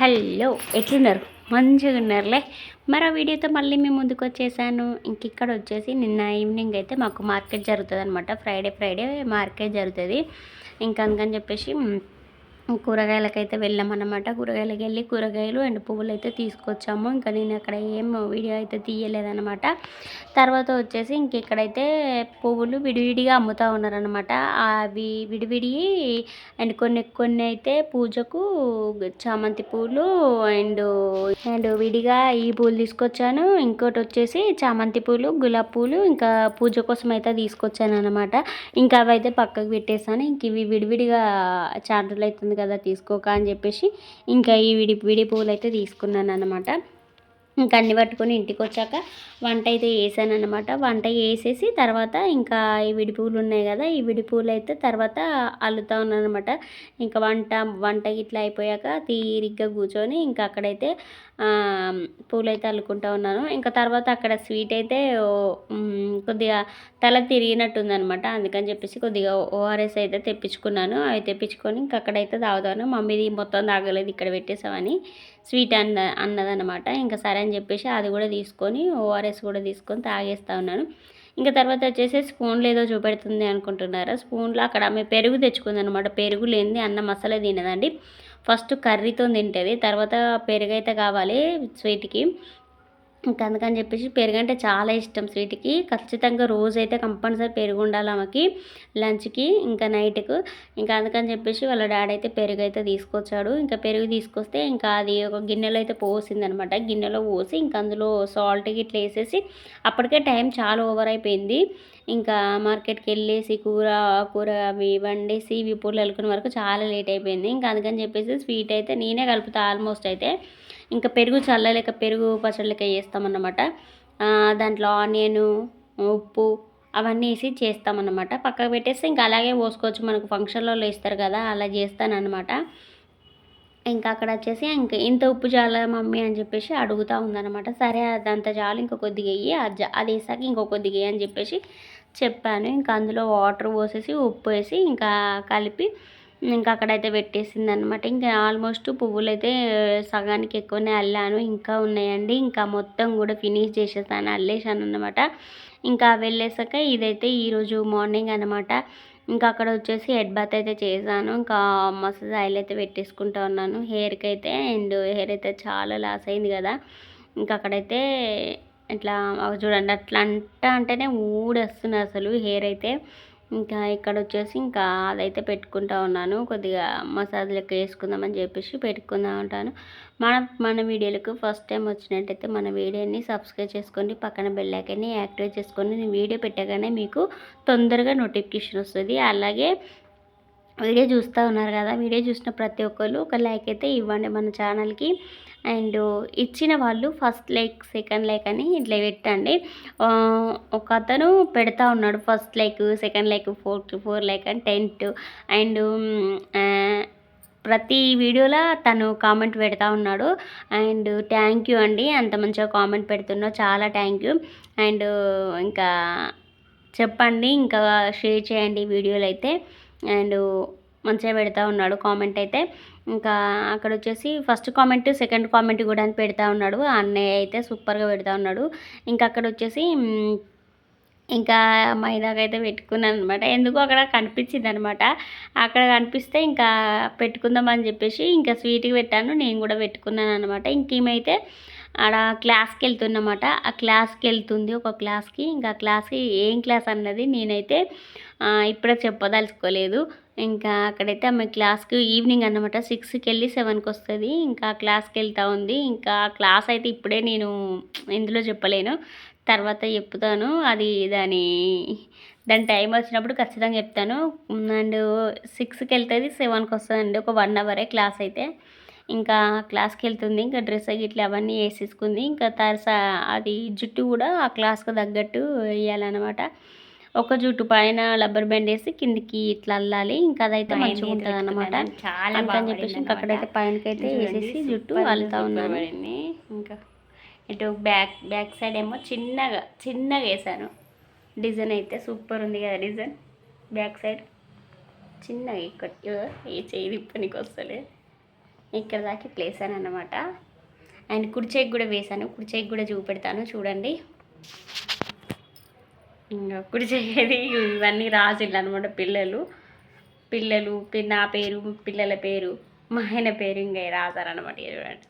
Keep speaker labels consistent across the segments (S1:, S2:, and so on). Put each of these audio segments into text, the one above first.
S1: Hello ఎట్లున్నారు? మంచిగా ఉన్నారులే. మరో వీడియోతో మళ్ళీ మేము ముందుకు వచ్చేసాను. ఇంక ఇక్కడ వచ్చేసి నిన్న ఈవినింగ్ అయితే మాకు మార్కెట్ జరుగుతుంది అనమాట ఫ్రైడే ఫ్రైడే మార్కెట్ జరుగుతుంది. ఇంకా అందుకని చెప్పేసి కూరగాయలకైతే వెళ్ళామన్నమాట. కూరగాయలకి వెళ్ళి కూరగాయలు అండ్ పువ్వులు అయితే తీసుకొచ్చాము. ఇంకా నేను అక్కడ ఏం వీడియో అయితే తీయలేదన్నమాట. తర్వాత వచ్చేసి ఇంక ఇక్కడైతే పువ్వులు విడివిడిగా అమ్ముతూ ఉన్నారనమాట అవి విడివిడి అండ్ కొన్ని కొన్ని అయితే పూజకు చామంతి పూలు అండ్ అండ్ విడిగా ఈ పూలు తీసుకొచ్చాను. ఇంకోటి వచ్చేసి చామంతి పూలు గులాబీ పూలు ఇంకా పూజ కోసం అయితే తీసుకొచ్చాను అనమాట ఇంకా అవి అయితే పక్కకు పెట్టేసాను ఇంక ఇవి విడివిడిగా చాలా అయితే అవుతుంది కదా తీసుకోక అని చెప్పేసి ఇంకా ఈ విడి విడి పువ్వులు అయితే తీసుకున్నాను అనమాట ఇంకా అన్ని పట్టుకొని ఇంటికి వచ్చాక వంట అయితే వేసాను అనమాట వంట వేసేసి తర్వాత ఇంకా ఈ విడిపూలు ఉన్నాయి కదా ఈ విడిపూలు అయితే తర్వాత అల్లుతా ఉన్నాను అనమాట ఇంకా వంట వంట ఇట్లా అయిపోయాక తీరిగ్గా కూర్చొని ఇంకా అక్కడైతే పూలైతే అల్లుకుంటా ఉన్నాను. ఇంకా తర్వాత అక్కడ స్వీట్ అయితే కొద్దిగా తల తిరిగినట్టుంది అనమాట అందుకని చెప్పేసి కొద్దిగా ఓఆర్ఎస్ అయితే తెప్పించుకున్నాను. అవి తెప్పించుకొని ఇంకా అక్కడైతే తాగుతాను మమ్మీది మొత్తం తాగలేదు ఇక్కడ పెట్టేసామని స్వీట్ అన్న అన్నదనమాట ఇంకా సరే అని చెప్పేసి అది కూడా తీసుకొని ఓఆర్ఎస్ కూడా తీసుకొని తాగేస్తా ఉన్నాను. ఇంకా తర్వాత వచ్చేసి స్పూన్లు ఏదో చూపెడుతుంది అనుకుంటున్నారా? స్పూన్లో అక్కడ ఆమె పెరుగు తెచ్చుకుంది అనమాట పెరుగు లేనిది అన్నం అసలే తినదండి. ఫస్ట్ కర్రీతో తింటుంది. తర్వాత పెరుగు అయితే కావాలి స్వీట్కి. ఇంకా అందుకని చెప్పేసి పెరుగు అంటే చాలా ఇష్టం స్వీట్కి. ఖచ్చితంగా రోజైతే కంపల్సరీ పెరుగు ఉండాలి ఆమెకి లంచ్కి ఇంకా నైట్కు. ఇంకా అందుకని చెప్పేసి వాళ్ళ డాడీ అయితే పెరుగు అయితే తీసుకొచ్చాడు. ఇంకా పెరుగు తీసుకొస్తే ఇంకా అది ఒక గిన్నెలో అయితే పోసిందనమాట. గిన్నెలో పోసి ఇంకా అందులో సాల్ట్ ఇట్లా వేసేసి అప్పటికే టైం చాలా ఓవర్ అయిపోయింది. ఇంకా మార్కెట్కి వెళ్ళేసి కూర కూర అవి వండేసి ఇవి పూలు అల్లుకునే వరకు చాలా లేట్ అయిపోయింది. ఇంకా అందుకని చెప్పేసి స్వీట్ అయితే నేనే కలుపుతా ఆల్మోస్ట్ అయితే. ఇంకా పెరుగు చల్లలేక పెరుగు పచ్చళ్ళక చేస్తామన్నమాట. దాంట్లో ఆనియన్ ఉప్పు అవన్నీ వేసి చేస్తామన్నమాట. పక్కకు పెట్టేస్తే ఇంకా అలాగే పోసుకోవచ్చు. మనకు ఫంక్షన్లలో ఇస్తారు కదా అలా చేస్తానన్నమాట. ఇంకా అక్కడ వచ్చేసి ఇంకా ఇంత ఉప్పు చాలా మమ్మీ అని చెప్పేసి అడుగుతూ ఉందన్నమాట. సరే అదంతా చాలు ఇంకో కొద్దిగా వెయ్యి అది అది వేసాక ఇంకో కొద్దిగా వెయ్యి అని చెప్పేసి చెప్పాను. ఇంకా అందులో వాటర్ పోసేసి ఉప్పు వేసి ఇంకా కలిపి ఇంకా అక్కడైతే పెట్టేసింది అనమాట ఇంకా ఆల్మోస్ట్ పువ్వులు అయితే సగానికి ఎక్కువనే అల్లాను. ఇంకా ఉన్నాయండి. ఇంకా మొత్తం కూడా ఫినిష్ చేసేసాను అల్లేసాను అనమాట ఇంకా వెళ్ళేసాక ఇదైతే ఈరోజు మార్నింగ్ అనమాట ఇంకా అక్కడ వచ్చేసి హెడ్ బాత్ అయితే చేశాను. ఇంకా మసాజ్ ఆయిల్ అయితే పెట్టేసుకుంటా ఉన్నాను. హెయిర్కి అయితే అండ్ హెయిర్ అయితే చాలా లాస్ అయింది కదా. ఇంకా అక్కడైతే ఇట్లా అవి చూడండి అట్లా అంట అంటేనే ఊడేస్తుంది అసలు హెయిర్ అయితే. ఇంకా ఇక్కడ వచ్చేసి ఇంకా అదైతే పెట్టుకుంటా ఉన్నాను. కొద్దిగా మసాజ్ లెక్క వేసుకుందామని చెప్పేసి పెట్టుకుందా ఉంటాను మన మన వీడియోలకు ఫస్ట్ టైం వచ్చినట్టయితే మన వీడియోని సబ్స్క్రైబ్ చేసుకోండి పక్కన బెల్ యాక్టివేట్ చేసుకోండి నేను వీడియో పెట్టగానే మీకు తొందరగా నోటిఫికేషన్ వస్తుంది. అలాగే వీడియో చూస్తూ ఉన్నారు కదా వీడియో చూసిన ప్రతి ఒక్కరు ఒక లైక్ అయితే ఇవ్వండి మన ఛానల్కి. అండ్ ఇచ్చిన వాళ్ళు ఫస్ట్ లైక్ సెకండ్ లైక్ అని ఇట్లా పెట్టండి. ఒక అతను పెడతా ఉన్నాడు first like second like fourth four like అని టెన్త్. అండ్ ప్రతి వీడియోలో తను కామెంట్ పెడతా ఉన్నాడు. అండ్ థ్యాంక్ యూ అండి అంత మంచిగా కామెంట్ పెడుతున్నావు చాలా థ్యాంక్ యూ. అండ్ ఇంకా చెప్పండి ఇంకా షేర్ చేయండి వీడియోలు అయితే. అండ్ మంచిగా పెడతా ఉన్నాడు. కామెంట్ అయితే ఇంకా అక్కడ వచ్చేసి ఫస్ట్ కామెంట్ సెకండ్ కామెంట్ కూడా అని పెడతా ఉన్నాడు. ఆ అన్నయ్య అయితే సూపర్గా పెడతా ఉన్నాడు. ఇంకా అక్కడ వచ్చేసి ఇంకా మైదాకైతే అయితే పెట్టుకున్నాను అనమాట ఎందుకో అక్కడ కనిపించింది అనమాట అక్కడ కనిపిస్తే ఇంకా పెట్టుకుందామని చెప్పేసి ఇంకా స్వీట్కి పెట్టాను. నేను కూడా పెట్టుకున్నాను అనమాట ఇంకేమైతే ఆడ క్లాస్కి వెళ్తున్నమాట. ఆ క్లాస్కి వెళ్తుంది ఒక క్లాస్కి. ఇంకా క్లాస్కి ఏం క్లాస్ అన్నది నేనైతే ఇప్పుడే చెప్పదలుచుకోలేదు. ఇంకా అక్కడైతే ఆమె క్లాస్కి ఈవినింగ్ అన్నమాట. సిక్స్కి వెళ్ళి సెవెన్కి వస్తుంది. ఇంకా క్లాస్కి వెళ్తూ ఉంది. ఇంకా క్లాస్ అయితే ఇప్పుడే నేను ఇందులో చెప్పలేను. తర్వాత చెప్తాను. అది దాని దాని టైం వచ్చినప్పుడు ఖచ్చితంగా చెప్తాను. అండ్ సిక్స్కి వెళ్తుంది సెవెన్కి వస్తుందండి. ఒక వన్ అవరే క్లాస్ అయితే. ఇంకా క్లాస్కి వెళ్తుంది ఇంకా డ్రెస్ గిట్ల అవన్నీ వేసేసుకుంది ఇంకా తరస అది జుట్టు కూడా ఆ క్లాస్కి తగ్గట్టు వేయాలన్నమాట ఒక జుట్టు పైన రబ్బర్ బ్యాండ్ వేసి కిందికి ఇట్లా అల్లాలి ఇంకా అదైతే మంచిగా ఉంటుంది అనమాట
S2: చాలా
S1: అందుకని చెప్పేసి ఇంకా అక్కడైతే పైనకైతే వేసేసి జుట్టు అల్లుతా ఉన్నాను. ఇంకా ఇటు బ్యాక్ బ్యాక్ సైడ్ ఏమో చిన్నగా చిన్నగా వేసాను డిజైన్ అయితే సూపర్ ఉంది కదా డిజైన్. బ్యాక్ సైడ్ చిన్నగా ఇక్కడ ఏ చేయి తిప్పనికి వస్తలే ఇక్కడ దాకా ప్లేసాను అనమాట అండ్ కుర్చీకి కూడా వేసాను. కుర్చీకి కూడా చూపెడతాను. చూడండి. ఇంకా కుడిచేది ఇవన్నీ రాసిల్లు అనమాట పిల్లలు. పిల్లలు నా పేరు పిల్లల పేరు మా ఆయన పేరు ఇంకా రాసారనమాట చూడండి.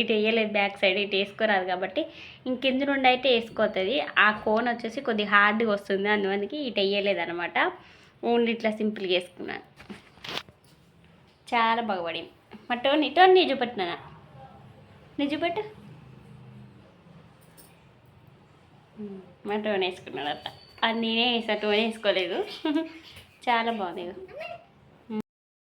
S1: ఇటు వేయలేదు బ్యాక్ సైడ్ ఇటు వేసుకోరాదు కాబట్టి ఇంకెందు నుండి అయితే వేసుకోతుంది. ఆ కోన్ వచ్చేసి కొద్దిగా హార్డ్గా వస్తుంది. అందువనికి ఇటు వేయలేదు అనమాట ఓన్లీ ఇట్లా సింపుల్గా వేసుకున్నాను. చాలా బాగుపడింది మా టోన్ టోన్ నీ చూపెట్టినా నీ చూపెట్టు. మా టోన్ వేసుకున్నాడు అట్లా అది నేనే వేసా టోన్ వేసుకోలేదు. చాలా బాగుంది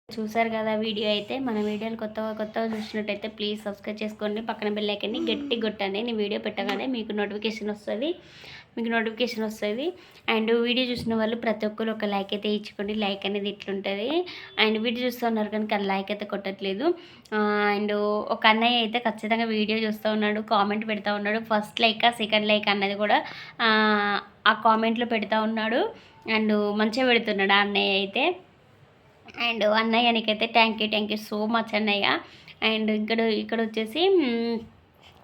S1: చూసారు కదా వీడియో అయితే? మన వీడియోలు కొత్తగా కొత్తగా చూసినట్టయితే ప్లీజ్ సబ్స్క్రైబ్ చేసుకోండి. పక్కన బెల్ ఐకన్ని గట్టి కొట్టండి. నేను వీడియో పెట్టగానే మీకు నోటిఫికేషన్ వస్తుంది. మీకు నోటిఫికేషన్ వస్తుంది. అండ్ వీడియో చూసిన వాళ్ళు ప్రతి ఒక్కరు ఒక లైక్ అయితే ఇచ్చుకోండి. లైక్ అనేది ఇట్లుంటుంది. అండ్ వీడియో చూస్తున్నారు కనుక లైక్ అయితే కొట్టట్లేదు. అండ్ ఒక అన్నయ్య అయితే ఖచ్చితంగా వీడియో చూస్తూ ఉన్నాడు కామెంట్ పెడతా ఉన్నాడు. ఫస్ట్ లైక్ సెకండ్ లైక్ అన్నది కూడా ఆ, కామెంట్లో పెడతా ఉన్నాడు. అండ్ మంచిగా పెడుతున్నాడు ఆ అన్నయ్య అయితే. అండ్ అన్నయ్య నీకైతే thank you thank you so much అన్నయ్య. అండ్ ఇక్కడ ఇక్కడ వచ్చేసి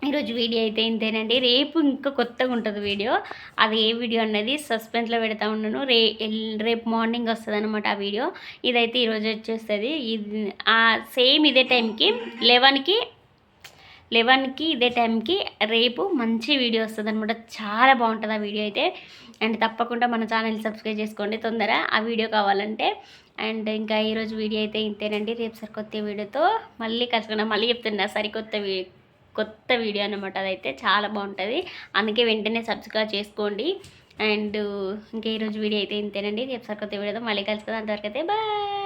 S1: ఈరోజు వీడియో అయితే ఇంతేనండి. రేపు ఇంకా కొత్తగా ఉంటుంది వీడియో. అది ఏ వీడియో అన్నది సస్పెన్స్లో పెడతా ఉన్నాను. రే రేపు మార్నింగ్ వస్తుంది అనమాట ఆ వీడియో. ఇదైతే ఈరోజు వచ్చేస్తుంది. ఇది సేమ్ ఇదే టైంకి లెవెన్కి లెవెన్కి ఇదే టైంకి రేపు మంచి వీడియో వస్తుంది అనమాట చాలా బాగుంటుంది ఆ వీడియో అయితే. అండ్ తప్పకుండా మన ఛానల్ సబ్స్క్రైబ్ చేసుకోండి తొందర. ఆ వీడియో కావాలంటే. అండ్ ఇంకా ఈరోజు వీడియో అయితే ఇంతేనండి. రేపు సరికొత్త వీడియోతో మళ్ళీ కలుసుకున్నాం మళ్ళీ చెప్తున్నా సరికొత్త వీడియో కొత్త వీడియో అనమాట అదైతే చాలా బాగుంటుంది. అందుకే వెంటనే సబ్స్క్రైబ్ చేసుకోండి. అండ్ ఇంకా ఈరోజు వీడియో అయితే ఇంతేనండి. రేపు సరికొత్త వీడియోతో మళ్ళీ కలుసుకుందాం. అంతవరకు అయితే బాయ్.